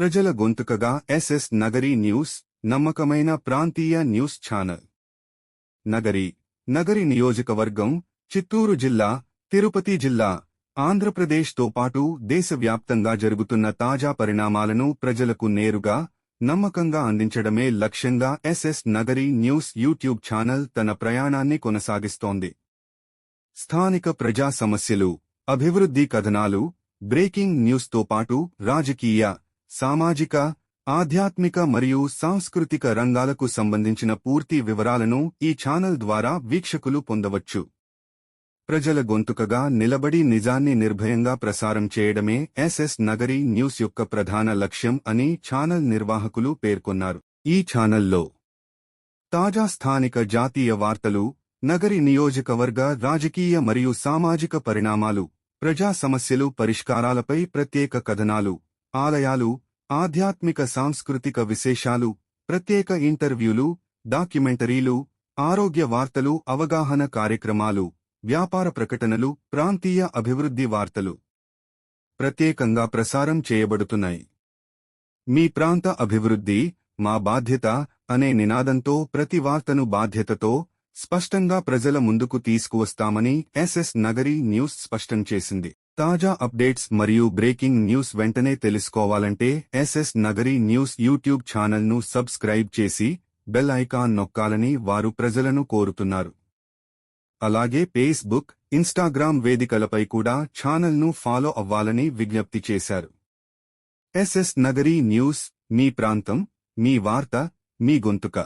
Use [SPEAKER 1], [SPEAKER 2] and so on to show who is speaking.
[SPEAKER 1] ప్రజల గొంతుకగా ఎస్ఎస్ నగరీ న్యూస్ నమ్మకమైన ప్రాంతీయ న్యూస్ ఛానల్. నగరి నగరి నియోజకవర్గం చిత్తూరు జిల్లా తిరుపతి జిల్లా ఆంధ్రప్రదేశ్తో పాటు దేశవ్యాప్తంగా జరుగుతున్న తాజా పరిణామాలను ప్రజలకు నేరుగా నమ్మకంగా అందించడమే లక్ష్యంగా SS Nagari news YouTube channel తన ప్రయాణాన్ని కొనసాగిస్తోంది. స్థానిక ప్రజా సమస్యలు అభివృద్ధి కథనాలు బ్రేకింగ్ న్యూస్తో పాటు రాజకీయ సామాజిక ఆధ్యాత్మిక మరియు సాంస్కృతిక రంగాలకు సంబంధించిన పూర్తి వివరాలను ఈ ఛానల్ ద్వారా వీక్షకులు పొందవచ్చు. ప్రజల గొంతుకగా నిలబడి నిజాన్ని నిర్భయంగా ప్రసారం చేయడమే ఎస్ఎస్ నగరి న్యూస్ యొక్క ప్రధాన లక్ష్యం అని ఛానల్ నిర్వాహకులు పేర్కొన్నారు. ఈ ఛానల్లో తాజా స్థానిక జాతీయ వార్తలు నగరి నియోజకవర్గ రాజకీయ మరియు సామాజిక పరిణామాలు ప్రజా సమస్యలు పరిష్కారాలపై ప్రత్యేక కథనాలు ఆలయాలు ఆధ్యాత్మిక సాంస్కృతిక విశేషాలు ప్రత్యేక ఇంటర్వ్యూలు డాక్యుమెంటరీలు ఆరోగ్య వార్తలు అవగాహన కార్యక్రమాలు వ్యాపార ప్రకటనలు ప్రాంతీయ అభివృద్ధి వార్తలు ప్రత్యేకంగా ప్రసారం చేయబడుతున్నాయి. మీ ప్రాంత అభివృద్ధి మా బాధ్యత అనే నినాదంతో ప్రతి వార్తను బాధ్యతతో స్పష్టంగా ప్రజల ముందుకు తీసుకువస్తామని ఎస్ఎస్ నగరి న్యూస్ స్పష్టం చేసింది. తాజా అప్డేట్స్ మరియు బ్రేకింగ్ న్యూస్ వెంటనే తెలుసుకోవాలంటే ఎస్ఎస్ నగరి న్యూస్ యూట్యూబ్ ఛానల్ను సబ్స్క్రైబ్ చేసి బెల్ ఐకాన్ నొక్కాలని వారు ప్రజలను కోరుతున్నారు. అలాగే ఫేస్బుక్ ఇన్స్టాగ్రామ్ వేదికలపై కూడా ఛానల్ను ఫాలో అవ్వాలని విజ్ఞప్తి చేశారు. ఎస్ఎస్ నగరీ న్యూస్ మీ ప్రాంతం మీ వార్త మీ గొంతుక.